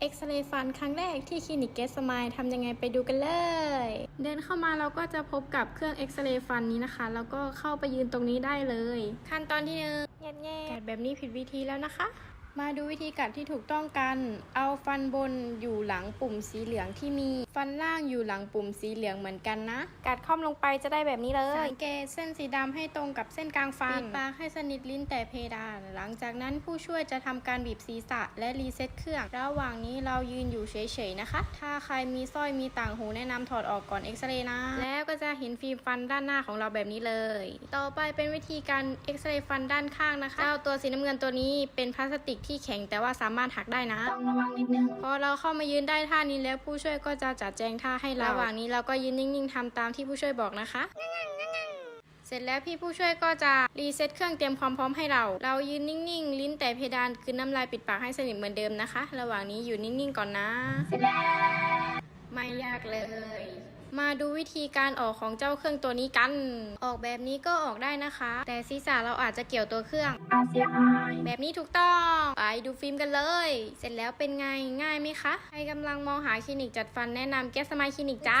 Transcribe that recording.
เอ็กซเรย์ฟันครั้งแรกที่คลินิกเกสมายทำยังไงไปดูกันเลย เดินเข้ามาเราก็จะพบกับเครื่องเอ็กซเรย์ฟันนี้นะคะ แล้วก็เข้าไปยืนตรงนี้ได้เลย ขั้นตอนที่หนึ่งแง่ๆกัดแบบนี้ผิดวิธีแล้วนะคะ มาดูวิธีกัดที่ถูกต้องกัน เอาฟันบนอยู่หลังปุ่มสีเหลืองที่มี ฟันล่างอยู่หลังปุ่มสีเหลืองเหมือนกันนะ กัดค่อมลงไปจะได้แบบนี้เลย สังเกตเส้นสีดำให้ตรงกับเส้นกลางฟันปิดปากให้สนิทลิ้นแต่เพดาน หลังจากนั้นผู้ช่วยจะทำการบีบศีรษะและรีเซ็ตเครื่อง ระหว่างนี้เรายืนอยู่เฉยๆนะคะ ถ้าใครมีสร้อยมีต่างหูแนะนำถอดออกก่อนเอ็กซเรย์นะ แล้วก็จะเห็นฟิล์มฟันด้านหน้าของเราแบบนี้เลย ต่อไปเป็นวิธีการเอ็กซเรย์ฟันด้านข้างนะคะเจ้าตัวสีน้ำเงินตัวนี้เป็นพลาสติกที่แข็งแต่ว่าสามารถหักได้นะต้องระวังนิดนึงพอเราเข้ามายืนได้ท่านี้แล้วผู้ช่วยก็จะจัดแจงท่าให้เราระหว่างนี้เราก็ยืนนิ่งๆทำตามที่ผู้ช่วยบอกนะคะเสร็จแล้วพี่ผู้ช่วยก็จะรีเซ็ตเครื่องเตรียมความพร้อมให้เรา เรายืนนิ่งๆ ลิ้นแต่เพดานคือน้ำลายปิดปากให้สนิทเหมือนเดิมนะคะ ระหว่างนี้อยู่นิ่งๆก่อนนะ ไม่ยากเลย มาดูวิธีการออกของเจ้าเครื่องตัวนี้กัน ออกแบบนี้ก็ออกได้นะคะ แต่ศีรษะเราอาจจะเกี่ยวตัวเครื่องแบบนี้ถูกต้อง ไปดูฟิล์มกันเลย เสร็จแล้วเป็นไงง่ายไหมคะ ใครกำลังมองหาคลินิกจัดฟันแนะนำแก้สมายคลินิกจ้า